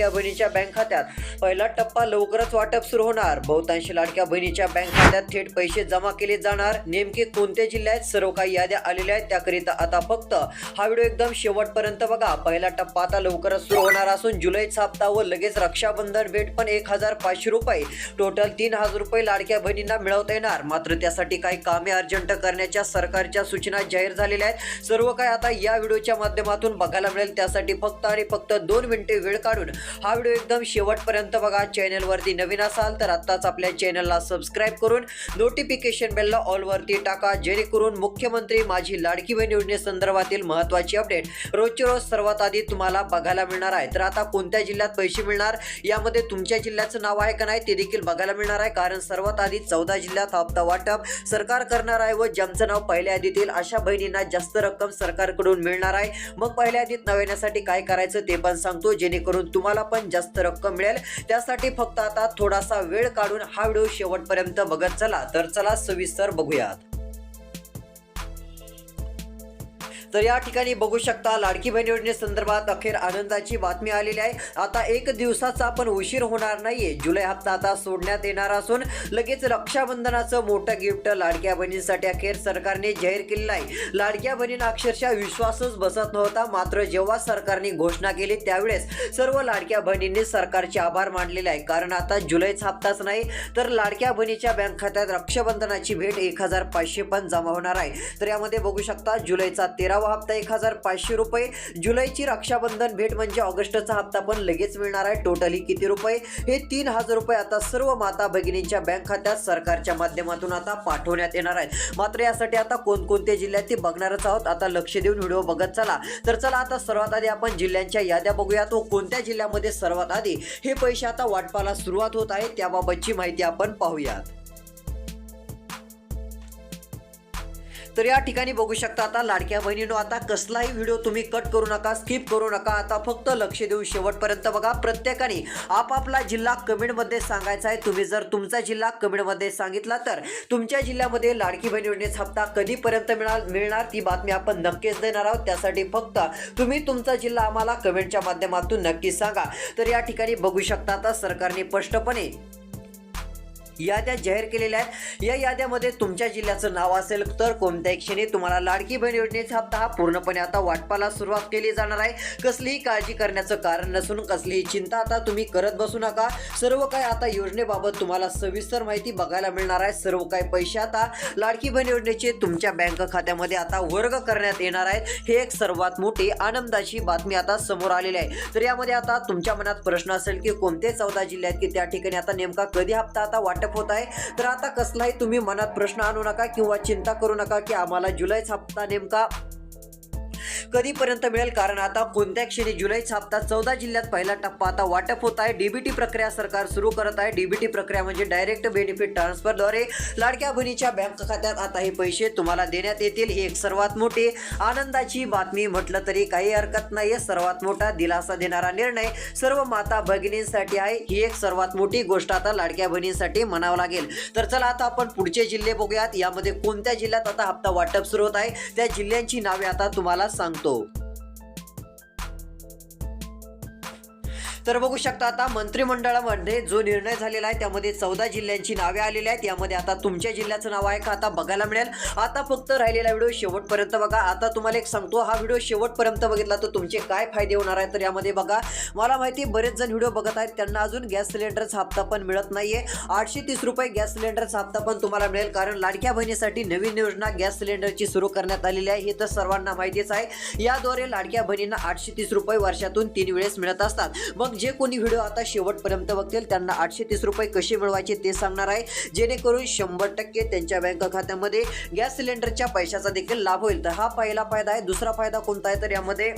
लाडक्या बहिणीच्या बँक खात्यात. पहिला टप्पा लवकरच वाटप सुरू होणार. बहुतांश लाडक्या बहिणीच्या बँक खात्यात थेट पैसे जमा केले जाणार. नेमके कोणत्या जिल्ह्यात सर्व काही याद्या आलेल्या आहेत त्याकरिता आता फक्त हा व्हिडिओ एकदम शेवटपर्यंत बघा. पहिला टप्पा आता लवकरच सुरू होणार असून जुलैचा हप्ता व लगेच रक्षाबंधन भेट पण एक हजार पाचशे रुपये. टोटल तीन हजार रुपये लाडक्या बहिणींना मिळवता येणार. मात्र त्यासाठी काही कामे अर्जंट करण्याच्या सरकारच्या सूचना जाहीर झालेल्या आहेत. सर्व काही आता या व्हिडिओच्या माध्यमातून बघायला मिळेल. त्यासाठी फक्त आणि फक्त दोन मिनिटे वेळ काढून हा व्हिडिओ एकदम शेवटपर्यंत बघा. चॅनलवरती नवीन असाल तर आत्ताच आपल्या चॅनलला सबस्क्राईब करून नोटिफिकेशन बेलला ऑलवरती टाका. जेणेकरून मुख्यमंत्री माझी लाडकी बहीण योजनेसंदर्भातील महत्त्वाची अपडेट रोजचे रोज सर्वात आधी तुम्हाला बघायला मिळणार आहे. तर आता कोणत्या जिल्ह्यात पैसे मिळणार? यामध्ये तुमच्या जिल्ह्याचं नाव आहे का नाही ते देखील बघायला मिळणार आहे. कारण सर्वात आधी चौदा जिल्ह्यात हप्ता वाटप सरकार करणार आहे व ज्यांचं नाव पहिल्या यादीतील अशा बहिणींना जास्त रक्कम सरकारकडून मिळणार आहे. मग पहिल्या यादीत नाव येण्यासाठी काय करायचं ते पण सांगतो. जेणेकरून तुम्हाला पण जास्त रक्कम मिळेल. त्यासाठी फक्त आता थोडासा वेळ काढून हा व्हिडिओ शेवटपर्यंत बघत चला. तर चला सविस्तर बघूयात. तर या ठिकाणी बघू शकता लाडकी बहीण योजनेसंदर्भात अखेर आनंदाची बातमी आलेली आहे. आता एक दिवसाचा पण उशीर होणार नाहीये. जुलै हप्ता आता सोडण्यात येणार असून लगेच रक्षाबंधनाचं मोठं गिफ्ट लाडक्या बहिणींसाठी अखेर सरकारने जाहीर केलेलं आहे. लाडक्या बहिणींना अक्षरशः विश्वासच बसत नव्हता. मात्र जेव्हा सरकारने घोषणा केली त्यावेळेस सर्व लाडक्या बहिणींनी सरकारचे आभार मानलेले आहे. कारण आता जुलैचा हप्ताच नाही तर लाडक्या बहिणीच्या बँक खात्यात रक्षाबंधनाची भेट एक हजार पाचशे पण जमा होणार आहे. तर यामध्ये बघू शकता जुलैचा तेरा बारावा हप्ता एक हजार पाचशे रुपये. जुलैची रक्षाबंधन भेट म्हणजे ऑगस्टचा हप्ता पण लगेच मिळणार आहे. टोटली किती रुपये? हे तीन हजार रुपये आता सर्व माता भगिनींच्या बँक खात्यात सरकारच्या माध्यमातून आता पाठवण्यात येणार आहेत. मात्र यासाठी आता कोणकोणत्या जिल्ह्यात ते बघणारच आहोत. आता लक्ष देऊन व्हिडिओ बघत चला. तर चला आता सर्वात आधी आपण जिल्ह्यांच्या याद्या बघूयात. व कोणत्या जिल्ह्यामध्ये सर्वात आधी हे पैसे आता वाटपाला सुरुवात होत आहे त्याबाबतची माहिती आपण पाहूयात. तर या ठिकाणी बघू शकता आता लाडक्या बहिणीनो आता कसलाही व्हिडिओ तुम्ही कट करू नका स्किप करू नका आता फक्त लक्ष देऊन शेवटपर्यंत बघा. प्रत्येकाने आपापला जिल्हा कमेंटमध्ये सांगायचा आहे. तुम्ही जर तुमचा जिल्हा कमेंटमध्ये सांगितला तर तुमच्या जिल्ह्यामध्ये लाडकी बहीण योजनेचा हप्ता कधीपर्यंत मिळाल मिळणार? ती बातमी आपण नक्कीच देणार आहोत. त्यासाठी फक्त तुम्ही तुमचा जिल्हा आम्हाला कमेंटच्या माध्यमातून नक्की सांगा. तर या ठिकाणी बघू शकता आता सरकारने स्पष्टपणे याद्या जाहीर केलेल्या आहेत. या याद्यामध्ये तुमच्या जिल्ह्याचं नाव असेल तर कोणत्याही क्षणी तुम्हाला लाडकी बहीण योजनेचा हप्ता हा पूर्णपणे आता वाटपाला सुरुवात केली जाणार आहे. कसलीही काळजी करण्याचं कारण नसून कसलीही चिंता आता तुम्ही करत बसू नका. सर्व काही आता योजनेबाबत तुम्हाला सविस्तर माहिती बघायला मिळणार आहे. सर्व काही पैसे आता लाडकी बहीण योजनेचे तुमच्या बँक खात्यामध्ये आता वर्ग करण्यात येणार आहेत. हे एक सर्वात मोठी आनंदाची बातमी आता समोर आलेली आहे. तर यामध्ये आता तुमच्या मनात प्रश्न असेल की कोणते चौदा जिल्हे आहेत की त्या ठिकाणी आता नेमका कधी हप्ता आता वाटप होत आहे. तर आता कसलाही तुम्ही मनात प्रश्न आणू नका किंवा चिंता करू नका की आम्हाला जुलैचा हप्ता नेमका कधीपर्यंत मिळेल? कारण आता कोणत्या क्षणी जुलैचा हप्ता चौदा जिल्ह्यात पहिला टप्पा आता वाटप होत आहे. डीबीटी प्रक्रिया सरकार सुरू करत आहे. डीबीटी प्रक्रिया म्हणजे डायरेक्ट बेनिफिट ट्रान्सफरद्वारे लाडक्या बहिणीच्या बँक खात्यात आता हे पैसे तुम्हाला देण्यात येतील. ही एक सर्वात मोठी आनंदाची बातमी म्हटलं तरी काही हरकत नाही सर्वात मोठा दिलासा देणारा निर्णय सर्व माता भगिनींसाठी आहे. ही एक सर्वात मोठी गोष्ट आता लाडक्या बहिणींसाठी म्हणावं लागेल. तर चला आता आपण पुढचे जिल्हे बघूयात. यामध्ये कोणत्या जिल्ह्यात आता हप्ता वाटप सुरू होत आहे? त्या जिल्ह्यांची नावे आता तुम्हाला सांगतो. と तर बघू शकता आता मंत्रिमंडळामध्ये जो निर्णय झालेला आहे त्यामध्ये चौदा जिल्ह्यांची नावे आलेली आहेत. यामध्ये आता तुमच्या जिल्ह्याचं नाव आहे का आता बघायला मिळेल. आता फक्त राहिलेला व्हिडिओ शेवटपर्यंत बघा. आता तुम्हाला एक सांगतो हा व्हिडिओ शेवटपर्यंत बघितला तर तुमचे काय फायदे होणार आहेत तर यामध्ये बघा. मला माहिती आहे, बरेच जण व्हिडिओ बघत आहेत त्यांना अजून गॅस सिलेंडरचा हप्ता पण मिळत नाहीये. आठशे तीस रुपये गॅस सिलेंडरचा हप्ता पण तुम्हाला मिळेल कारण लाडक्या बहिणीसाठी नवीन योजना गॅस सिलेंडरची सुरू करण्यात आलेली आहे. हे तर सर्वांना माहितीच आहे. याद्वारे लाडक्या बहिणींना आठशे तीस रुपये वर्षातून तीन वेळेस मिळत असतात. मग जे कोणी व्हिडिओ आता शेवटपर्यंत बघतील त्यांना आठशे तीस रुपये कसे मिळवायचे ते सांगणार आहे. जेणेकरून शंभर टक्के त्यांच्या बँक खात्यामध्ये गॅस सिलेंडरच्या पैशाचा देखील लाभ होईल. तर हा पहिला फायदा आहे. दुसरा फायदा कोणता आहे? तर यामध्ये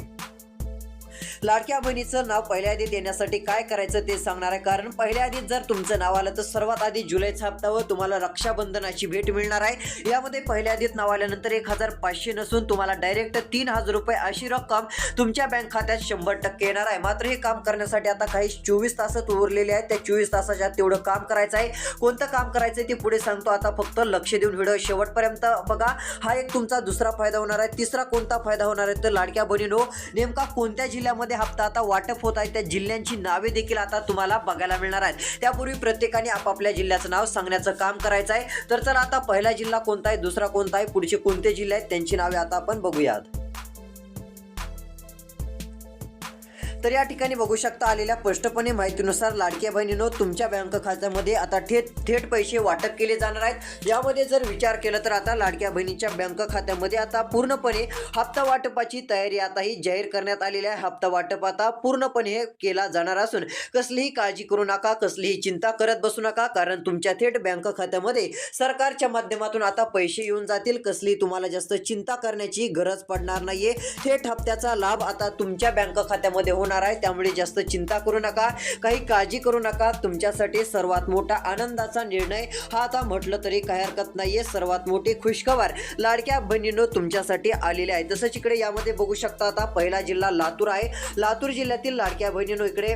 लाडक्या बहिणीचं नाव पहिल्या यादीत देण्यासाठी काय करायचं ते सांगणार आहे. कारण पहिल्या यादीत जर तुमचं नाव आलं तर सर्वात आधी जुलैचा हप्ता व तुम्हाला रक्षाबंधनाची भेट मिळणार आहे. यामध्ये पहिल्या यादीत नाव आल्यानंतर एक हजार पाचशे नसून तुम्हाला डायरेक्ट तीन हजार रुपये अशी रक्कम तुमच्या बँक खात्यात शंभर टक्के येणार आहे. मात्र हे काम करण्यासाठी आता काही चोवीस तासात उरलेले आहेत. त्या चोवीस तासाच्या तेवढं काम करायचं आहे. कोणतं काम करायचं आहे ते पुढे सांगतो. आता फक्त लक्ष देऊन व्हिडिओ शेवटपर्यंत बघा. हा एक तुमचा दुसरा फायदा होणार आहे. तिसरा कोणता फायदा होणार आहे तर लाडक्या बहिणीनो नेमका कोणत्या जिल्ह्यामध्ये जिल्ह्यांमध्ये हप्ता आता वाटप होत आहे. त्या जिल्ह्यांची नावे देखील आता तुम्हाला बघायला मिळणार आहेत. त्यापूर्वी प्रत्येकाने आपापल्या जिल्ह्याचं नाव सांगण्याचं काम करायचं आहे. तर चला आता पहिला जिल्हा कोणता आहे? दुसरा कोणता आहे? पुढचे कोणते जिल्हे आहेत? त्यांची नावे आता आपण बघूयात. तर या ठिकाणी बघू शकता आलेल्या स्पष्टपणे माहितीनुसार लाडक्या बहिणीनो तुमच्या बँक खात्यामध्ये आता थेट थेट पैसे वाटप केले जाणार आहेत. यामध्ये जर विचार केला तर आता लाडक्या बहिणीच्या बँक खात्यामध्ये आता पूर्णपणे हप्ता वाटपाची तयारी आता ही जाहीर करण्यात आलेली आहे. हप्ता वाटप आता पूर्णपणे केला जाणार असून कसलीही काळजी करू नका कसलीही चिंता करत बसू नका कारण तुमच्या थेट बँक खात्यामध्ये सरकारच्या माध्यमातून आता पैसे येऊन जातील. कसलीही तुम्हाला जास्त चिंता करण्याची गरज पडणार नाहीये. थेट हप्त्याचा लाभ आता तुमच्या बँक खात्यामध्ये होणार आहे. त्यामुळे जास्त चिंता करू नका. काही काळजी करू नका. तुमच्यासाठी सर्वात मोठा आनंदाचा निर्णय हा आता म्हटलं तरी काही हरकत नाहीये. सर्वात मोठी खुशखबर लाडक्या बहिणीनो तुमच्यासाठी आलेले आहे. तसंच इकडे यामध्ये बघू शकता आता पहिला जिल्हा लातूर आहे. लातूर जिल्ह्यातील लाडक्या बहिणीनो इकडे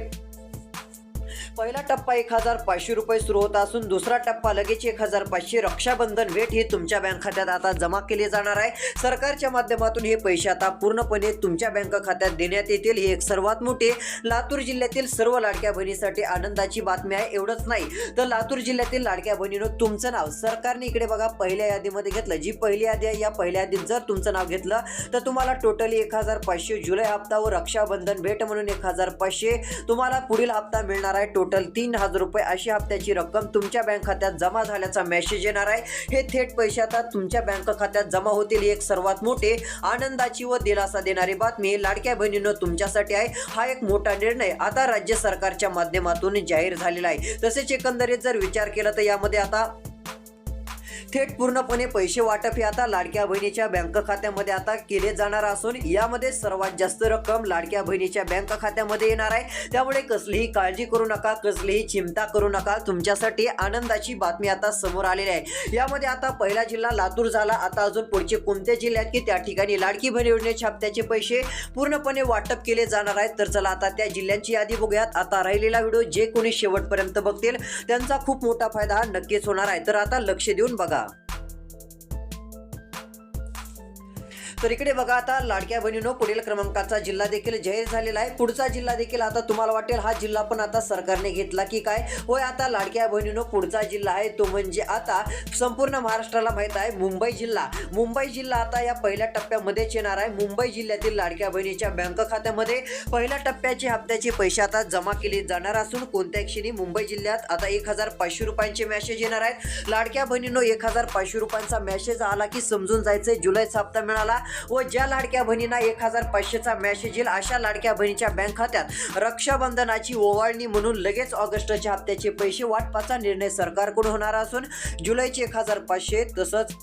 पहिला टप्पा एक हजार पाचशे रुपये सुरू होत असून दुसरा टप्पा लगेच एक हजार पाचशे रक्षाबंधन भेट ही तुमच्या बँक खात्यात आता जमा केली जाणार आहे. सरकारच्या माध्यमातून हे पैसे आता पूर्णपणे तुमच्या बँक खात्यात देण्यात येतील. ही एक सर्वात मोठी लातूर जिल्ह्यातील सर्व लाडक्या बहिणीसाठी आनंदाची बातमी आहे. एवढंच नाही तर लातूर जिल्ह्यातील लाडक्या बहिणीनं तुमचं नाव सरकारने इकडे बघा पहिल्या यादीमध्ये घेतलं. जी पहिली यादी आहे या पहिल्या यादीत जर तुमचं नाव घेतलं तर तुम्हाला टोटली एक हजार पाचशे जुलै हप्ता व रक्षाबंधन भेट म्हणून एक हजार पाचशे तुम्हाला पुढील हप्ता मिळणार आहे. टोटल टोटल तीन हजार रुपये अशी हप्त्याची रक्कम तुमच्या बँक खात्यात जमा झाल्याचा मेसेज येणार आहे. हे थेट पैसे आता तुमच्या बँक खात्यात जमा होतील. एक सर्वात मोठे आनंदाची व दिलासा देणारी बातमी लाडक्या बहिणीनं तुमच्यासाठी आहे. हा एक मोठा निर्णय आता राज्य सरकारच्या माध्यमातून जाहीर झालेला आहे. तसेच एकंदरीत जर विचार केला तर यामध्ये आता थेट पूर्णपणे पैसे वाटप हे आता लाडक्या बहिणीच्या बँक खात्यामध्ये आता केले जाणार असून यामध्ये सर्वात जास्त रक्कम लाडक्या बहिणीच्या बँक खात्यामध्ये येणार आहे. त्यामुळे कसलीही काळजी करू नका कसलीही चिंता करू नका. तुमच्यासाठी आनंदाची बातमी आता समोर आलेली आहे. यामध्ये आता पहिला जिल्हा लातूर झाला. आता अजून पुढचे कोणते जिल्ह्यात की त्या ठिकाणी लाडकी बहीण योजनेच्या हप्त्याचे पैसे पूर्णपणे वाटप केले जाणार आहेत? तर चला आता त्या जिल्ह्यांची यादी बघूयात. आता राहिलेला व्हिडिओ जे कोणी शेवटपर्यंत बघतील त्यांचा खूप मोठा फायदा हा नक्कीच होणार आहे. तर आता लक्ष देऊन बघा. तर इकडे बघा आता लाडक्या बहिणीनो पुढील क्रमांकाचा जिल्हा देखील जाहीर झालेला आहे. पुढचा जिल्हा देखील आता तुम्हाला वाटेल हा जिल्हा पण आता सरकारने घेतला की काय? होय आता लाडक्या बहिणीनो पुढचा जिल्हा आहे तो म्हणजे आता संपूर्ण महाराष्ट्राला माहीत आहे मुंबई जिल्हा. मुंबई जिल्हा आता या पहिल्या टप्प्यामध्येच येणार आहे. मुंबई जिल्ह्यातील लाडक्या बहिणीच्या बँक खात्यामध्ये पहिल्या टप्प्याचे हप्त्याचे पैसे आता जमा केले जाणार असून कोणत्या क्षणी मुंबई जिल्ह्यात आता एक हजार पाचशे रुपयांचे मॅसेज येणार आहेत? लाडक्या बहिणीनो एक हजार पाचशे रुपयांचा मॅसेज आला की समजून जायचं जुलैचा हप्ता मिळाला. व ज्या लाडक्या बहिणींना एक हजार पाचशेचा मॅसेज येईल अशा लाडक्या बहिणीच्या बँक खात्यात रक्षाबंधनाची ओवाळणी म्हणून लगेच ऑगस्टच्या हप्त्याचे पैसे वाटपाचा निर्णय सरकारकडून होणार असून जुलैचे एक हजार पाचशे तसंच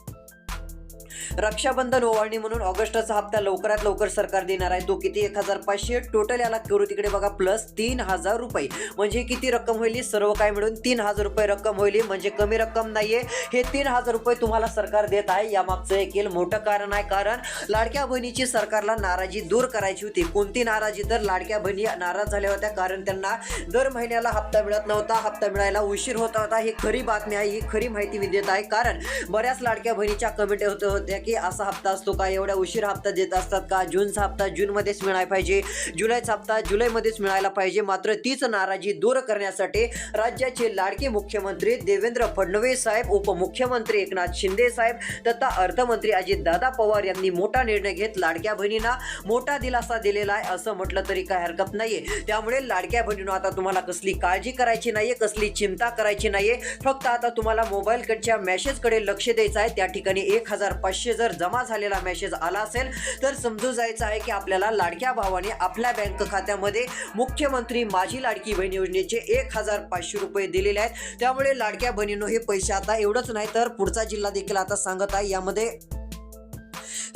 रक्षाबंधन ओवाळणी म्हणून ऑगस्टचा हप्ता लवकरात लवकर सरकार देणार आहे. तो किती? एक हजार पाचशे. टोटल याला करू तिकडे बघा प्लस तीन हजार रुपये. म्हणजे किती रक्कम होईल? सर्व काय मिळून तीन हजार रुपये रक्कम होईल. म्हणजे कमी रक्कम नाहीये. हे तीन हजार रुपये तुम्हाला सरकार देत आहे. यामागचं एक मोठं कारण आहे. कारण लाडक्या बहिणीची सरकारला नाराजी दूर करायची होती. कोणती नाराजी? तर लाडक्या बहिणी नाराज झाल्या होत्या. कारण त्यांना दर महिन्याला हप्ता मिळत नव्हता. हप्ता मिळायला उशीर होता होता. ही खरी बातमी आहे. ही खरी माहिती मी देत आहे. कारण बऱ्याच लाडक्या बहिणीच्या कमेंट होत होत्या की असा हप्ता असतो का? एवढ्या उशीर हप्ता देत असतात का? जूनचा हप्ता जूनमध्येच मिळायला पाहिजे. जुलैचा हप्ता जुलैमध्येच मिळायला पाहिजे. मात्र तीच नाराजी दूर करण्यासाठी राज्याचे लाडके मुख्यमंत्री देवेंद्र फडणवीस साहेब उपमुख्यमंत्री एकनाथ शिंदे साहेब तथा अर्थमंत्री अजितदादा पवार यांनी मोठा निर्णय घेत लाडक्या बहिणींना मोठा दिलासा दिलेला आहे असं म्हटलं तरी काय हरकत नाहीये. त्यामुळे लाडक्या बहिणीनं आता तुम्हाला कसली काळजी करायची नाहीये कसली चिंता करायची नाहीये. फक्त आता तुम्हाला मोबाईलकडच्या मेसेजकडे लक्ष द्यायचं आहे. त्या ठिकाणी एक हजार पाचशे जर जमा झालेला मेसेज आला असेल तर समजून जायचं आहे की आपल्याला लाडक्या भावाने आपल्या बँक खात्यामध्ये मुख्यमंत्री माझी लाडकी बहीण योजनेचे एक हजार पाचशे रुपये दिलेले आहेत. त्यामुळे लाडक्या बहिणीनो हे पैसे आता एवढंच नाही तर पुढचा जिल्हा देखील आता सांगत आहे. यामध्ये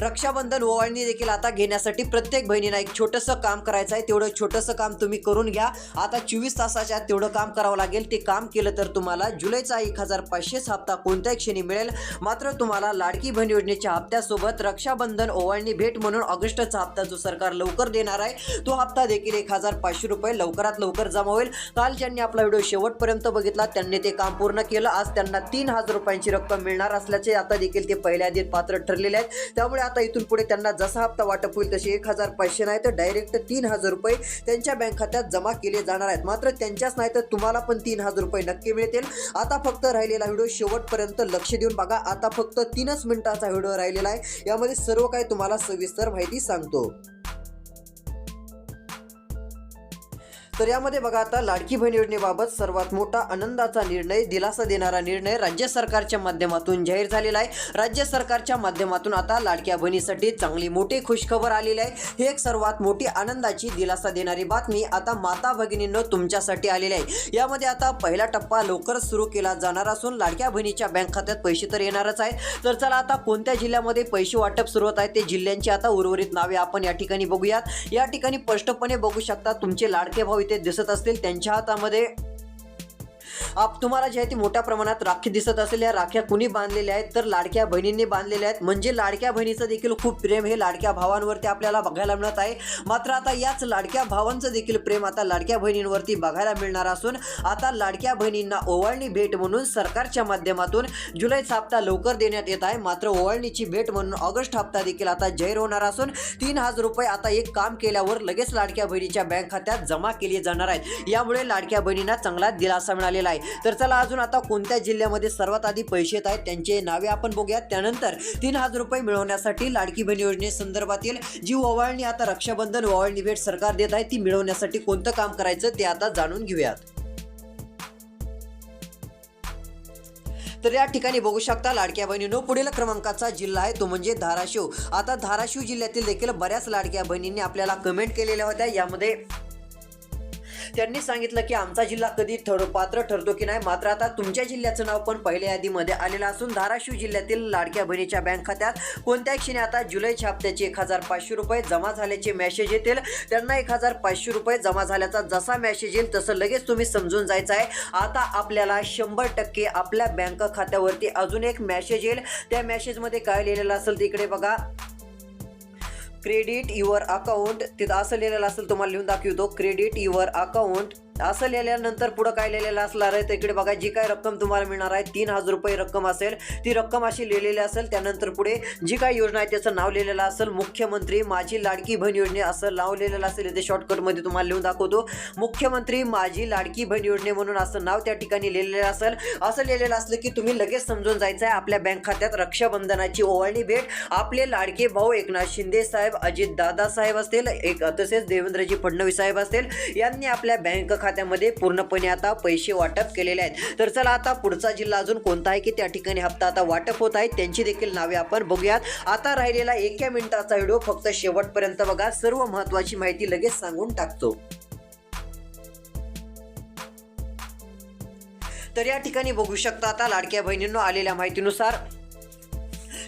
रक्षाबंधन ओवाळणी देखील आता घेण्यासाठी प्रत्येक बहिणीला एक छोटंसं काम करायचं आहे. तेवढं छोटंसं काम तुम्ही करून घ्या. आता चोवीस तासाच्या तेवढं काम करावं लागेल. ते काम केलं तर तुम्हाला जुलैचा एक हजार पाचशेच हप्ता कोणत्याही क्षणी मिळेल. मात्र तुम्हाला लाडकी बहीण योजनेच्या हप्त्यासोबत रक्षाबंधन ओवाळणी भेट म्हणून ऑगस्टचा हप्ता जो सरकार लवकर देणार आहे तो हप्ता देखील एक हजार पाचशे रुपये लवकरात लवकर जमा होईल. काल ज्यांनी आपला व्हिडिओ शेवटपर्यंत बघितला त्यांनी ते काम पूर्ण केलं. आज त्यांना तीन हजार रुपयांची रक्कम मिळणार असल्याचे आता देखील ते पहिल्या दिन पात्र ठरलेले आहेत. त्यामुळे आता इथून पुढे त्यांना जसा हप्ता वाटप होईल तसे एक हजार पाचशे नाही तर डायरेक्ट तीन हजार रुपये त्यांच्या बँक खात्यात जमा केले जाणार आहेत. मात्र त्यांच्याच नाही तर तुम्हाला पण तीन हजार रुपये नक्की मिळतील. आता फक्त राहिलेला व्हिडिओ शेवटपर्यंत लक्ष देऊन बघा. आता फक्त तीनच मिनिटाचा व्हिडिओ राहिलेला आहे. यामध्ये सर्व काही तुम्हाला सविस्तर माहिती सांगतो. तर यामध्ये बघा आता लाडकी बहीण योजनेबाबत सर्वात मोठा आनंदाचा निर्णय दिलासा देणारा निर्णय राज्य सरकारच्या माध्यमातून जाहीर झालेला आहे. राज्य सरकारच्या माध्यमातून आता लाडक्या बहिणीसाठी चांगली मोठी खुशखबर आलेली आहे. ही एक सर्वात मोठी आनंदाची दिलासा देणारी बातमी आता माता भगिनींनं तुमच्यासाठी आलेली आहे. यामध्ये आता पहिला टप्पा लवकरच सुरू केला जाणार असून लाडक्या बहिणीच्या बँक खात्यात पैसे तर येणारच आहेत. तर चला आता कोणत्या जिल्ह्यामध्ये पैसे वाटप सुरू होत आहे ते जिल्ह्यांची आता उर्वरित नावे आपण या ठिकाणी बघूयात. या ठिकाणी स्पष्टपणे बघू शकता तुमचे लाडके भाऊ इथे दिसत असतील त्यांच्या हातामध्ये आप तुम्हाला जे आहे ती मोठ्या प्रमाणात राखी दिसत असेल या राख्या कुणी बांधलेल्या आहेत तर लाडक्या बहिणींनी बांधलेल्या आहेत. म्हणजे लाडक्या बहिणीचं देखील खूप प्रेम हे लाडक्या भावांवरती आपल्याला बघायला मिळत आहे. मात्र आता याच लाडक्या भावांचं देखील प्रेम आता लाडक्या बहिणींवरती बघायला मिळणार असून आता लाडक्या बहिणींना ओवाळणी भेट म्हणून सरकारच्या माध्यमातून जुलैचा हप्ता लवकर देण्यात येत आहे. मात्र ओवाळणीची भेट म्हणून ऑगस्ट हप्ता देखील आता जाहीर होणार असून तीन हजार रुपये आता एक काम केल्यावर लगेच लाडक्या बहिणीच्या बँक खात्यात जमा केले जाणार आहेत. यामुळे लाडक्या बहिणींना चांगला दिलासा मिळालेला आहे. तर चला अजून आता कोणत्या जिल्ह्यामध्ये सर्वात आधी पैसे येत आहेत त्यांचे नावे आपण बघूया त्यानंतर तीन हजार रुपये मिळवण्यासाठी लाडकी बहीण योजनेसंदर्भातील जी ओवाळणी आता रक्षाबंधन ओवाळणी भेट सरकार देत आहे ती मिळवण्यासाठी कोणतं काम करायचं ते आता जाणून घेऊयात. तर या ठिकाणी बघू शकता लाडक्या बहिणीनो पुढील क्रमांकाचा जिल्हा आहे तो म्हणजे धाराशिव. आता धाराशिव जिल्ह्यातील देखील बऱ्याच लाडक्या बहिणींनी आपल्याला कमेंट केलेल्या होत्या. यामध्ये त्यांनी सांगितलं की आमचा जिल्हा कधी ठर पात्र ठरतो की नाही मात्र आता तुमच्या जिल्ह्याचं नाव पण पहिल्या यादीमध्ये आलेलं असून धाराशिव जिल्ह्यातील लाडक्या बहिणीच्या बँक खात्यात कोणत्या क्षणी आता जुलै हप्त्याचे एक हजार पाचशे रुपये जमा झाल्याचे मेसेज येतील. त्यांना एक हजार पाचशे रुपये जमा झाल्याचा जसा मेसेज येईल तसं लगेच तुम्ही समजून जायचं आहे. आता आपल्याला शंभर टक्के आपल्या बँक खात्यावरती अजून एक मेसेज येईल. त्या मेसेजमध्ये काय लिहिलेलं असेल तिकडे बघा. क्रेडिट युअर अकाउंट तिथं असं लिहिलेलं असेल तुम्हाला लिहून दाखवतो क्रेडिट युअर अकाउंट. असं लिहिल्यानंतर पुढं काय लिहिलेलं असणार आहे? तर इकडे बघा जी काय रक्कम तुम्हाला मिळणार आहे तीन हजार रुपये रक्कम असेल. ती रक्कम अशी लिहिलेली असेल त्यानंतर पुढे जी काय योजना आहे त्याचं नाव लिहिलेलं असेल मुख्यमंत्री माझी लाडकी बहीण योजने असं नाव लिहिलेलं असेल इथे शॉर्टकटमध्ये तुम्हाला लिहून दाखवतो. मुख्यमंत्री माझी लाडकी बहीण योजने म्हणून असं नाव त्या ठिकाणी लिहिलेलं असेल. असं लिहिलेलं असलं की तुम्ही लगेच समजून जायचं आहे आपल्या बँक खात्यात रक्षाबंधनाची ओवाळणी भेट आपले लाडके भाऊ एकनाथ शिंदे साहेब अजित दादा साहेब असतील एक तसेच देवेंद्रजी फडणवीस साहेब असतील यांनी आपल्या बँक खात्यामध्ये पूर्णपणे आता पैसे वाटप केलेले आहेत. तर चला आता पुढचा जिल्हा अजून कोणता आहे की त्या ठिकाणी हप्ता आता वाटप होत आहे त्यांची देखील नावे आपण बघूयात. आता राहिलेला एका मिनिटाचा व्हिडिओ फक्त शेवटपर्यंत बघा. सर्व महत्वाची माहिती लगेच सांगून टाकतो. तर या ठिकाणी बघू शकता आता लाडक्या बहिणींनो आलेल्या माहितीनुसार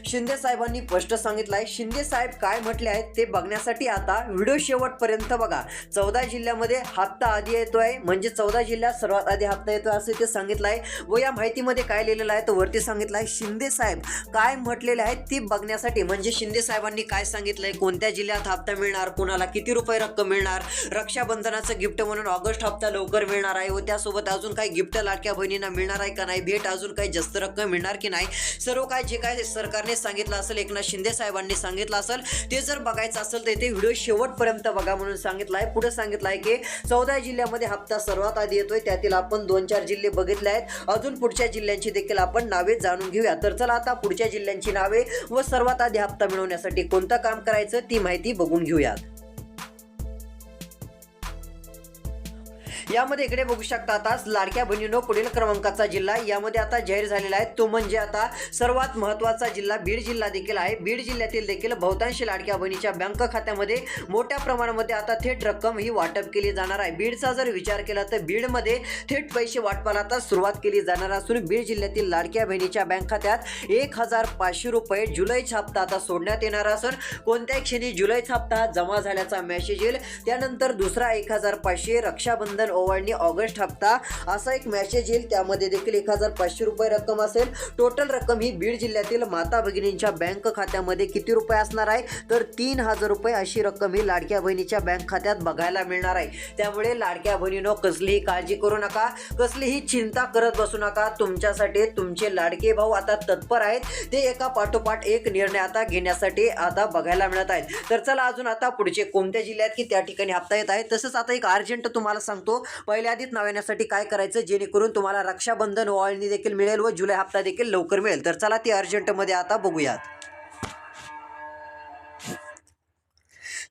शिंदे साहेबांनी स्पष्ट सांगितलं आहे शिंदे साहेब काय म्हटले आहेत ते बघण्यासाठी आता व्हिडिओ शेवटपर्यंत बघा. चौदा जिल्ह्यामध्ये हप्ता आधी येतोय. म्हणजे चौदा जिल्ह्यात सर्वात आधी हप्ता येतोय असं ते सांगितलं आहे व या माहितीमध्ये काय लिहिलेलं आहे तर वरती सांगितलं आहे शिंदे साहेब काय म्हटलेले आहेत ते बघण्यासाठी. म्हणजे शिंदे साहेबांनी काय सांगितलंय कोणत्या जिल्ह्यात हप्ता मिळणार कोणाला किती रुपये रक्कम मिळणार रक्षाबंधनाचं गिफ्ट म्हणून ऑगस्ट हप्ता लवकर मिळणार आहे व त्यासोबत अजून काही गिफ्ट लाडक्या बहिणींना मिळणार आहे का नाही भेट अजून काही जास्त रक्कम मिळणार की नाही सर्व काय जे काय सरकारने सांगितलं असेल एकनाथ शिंदे साहेबांनी सांगितलं असेल ते जर बघायचं असेल तर ते व्हिडिओ शेवटपर्यंत बघा म्हणून सांगितलं आहे पुढे सांगितलं आहे की चौदा जिल्ह्यामध्ये हप्ता सर्वात आधी येतोय त्यातील आपण दोन चार जिल्हे बघितले आहेत. अजून पुढच्या जिल्ह्यांची देखील आपण नावे जाणून घेऊया. तर चला आता पुढच्या जिल्ह्यांची नावे व सर्वात आधी हप्ता मिळवण्यासाठी कोणतं काम करायचं ती माहिती बघून घेऊयात. यामध्ये इकडे बघू शकता आता लाडक्या बहिणीनो पुढील क्रमांकाचा जिल्हा यामध्ये आता जाहीर झालेला आहे. तो म्हणजे आता सर्वात महत्त्वाचा जिल्हा बीड जिल्हा देखील आहे. बीड जिल्ह्यातील देखील बहुतांशी लाडक्या बहिणीच्या बँक खात्यामध्ये मोठ्या प्रमाणामध्ये आता थेट रक्कम ही वाटप केली जाणार आहे. बीडचा जर विचार केला तर बीडमध्ये थेट पैसे वाटपाला आता सुरुवात केली जाणार असून बीड जिल्ह्यातील लाडक्या बहिणीच्या बँक खात्यात एक हजार पाचशे रुपये जुलैचा हप्ता आता सोडण्यात येणार असून कोणत्याही क्षणी जुलैचा हप्ता जमा झाल्याचा मेसेज येईल. त्यानंतर दुसरा एक हजार पाचशे रक्षाबंधन ओवाळणी ऑगस्ट हप्ता असा एक मेसेज येईल. त्यामध्ये देखील एक हजार पाचशे रुपये रक्कम असेल. टोटल रक्कम ही बीड जिल्ह्यातील माता भगिनींच्या बँक खात्यामध्ये किती रुपये असणार आहे? तर तीन हजार रुपये अशी रक्कम ही लाडक्या बहिणीच्या बँक खात्यात बघायला मिळणार आहे. त्यामुळे लाडक्या बहिणीनो कसलीही काळजी करू नका. कसलीही चिंता करत बसू नका. तुमच्यासाठी तुमचे लाडके भाऊ आता तत्पर आहेत. ते एका पाठोपाठ एक निर्णय आता घेण्यासाठी आता बघायला मिळत आहेत. तर चला अजून आता पुढचे कोणत्या जिल्ह्यात की त्या ठिकाणी हप्ता येत आहे. तसंच आता एक अर्जंट तुम्हाला सांगतो. पहिल्या आधीच नाव येण्यासाठी काय करायचं? जेणेकरून तुम्हाला रक्षाबंधन ओळणी देखील मिळेल व जुलै हप्ता देखील लवकर मिळेल. तर चला ती अर्जंटमध्ये आता बघूयात.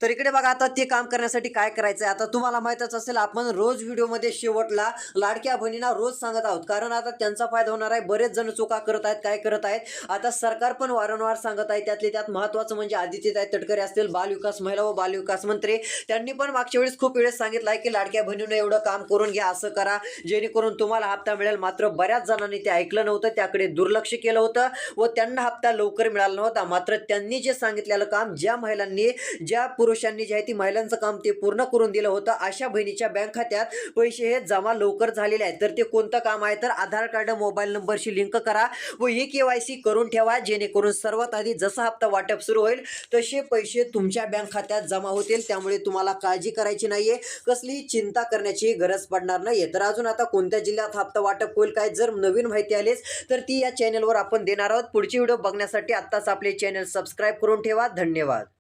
तर इकडे बघा आता ते काम करण्यासाठी काय करायचं आहे आता तुम्हाला माहीतच असेल आपण रोज व्हिडिओमध्ये शेवटला लाडक्या बहिणींना रोज सांगत आहोत. कारण आता त्यांचा फायदा होणार आहे. बरेच जण चुका करत आहेत काय करत आहेत? आता सरकार पण वारंवार सांगत आहे त्यातले त्यात महत्त्वाचं म्हणजे आदित्यताई तटकरे असतील बालविकास महिला व बालविकास मंत्री त्यांनी पण मागच्या वेळेस खूप वेळेस सांगितलं आहे की लाडक्या बहिणीनं एवढं काम करून घ्या असं करा. जेणेकरून तुम्हाला हप्ता मिळेल. मात्र बऱ्याच जणांनी ते ऐकलं नव्हतं. त्याकडे दुर्लक्ष केलं होतं व त्यांना हप्ता लवकर मिळाला नव्हता. मात्र त्यांनी जे सांगितलेलं काम ज्या महिलांनी ज्या पुरुषांनी जे आहे ती महिलांचं काम ते पूर्ण करून दिलं होतं. अशा बहिणीच्या बँक खात्यात पैसे हे जमा लवकर झालेले आहेत. तर ते कोणतं काम आहे? तर आधार कार्ड मोबाईल नंबरशी लिंक करा व ही के वाय सी करून ठेवा जेणेकरून सर्वात आधी जसा हप्ता वाटप सुरू होईल तसे पैसे तुमच्या बँक खात्यात जमा होतील. त्यामुळे तुम्हाला काळजी करायची नाहीये. कसलीही चिंता करण्याची गरज पडणार नाहीये. तर अजून आता कोणत्या जिल्ह्यात हप्ता वाटप होईल काय जर नवीन माहिती आलीच तर ती या चॅनलवर आपण देणार आहोत. पुढची व्हिडिओ बघण्यासाठी आत्ताच आपले चॅनल सबस्क्राईब करून ठेवा. धन्यवाद.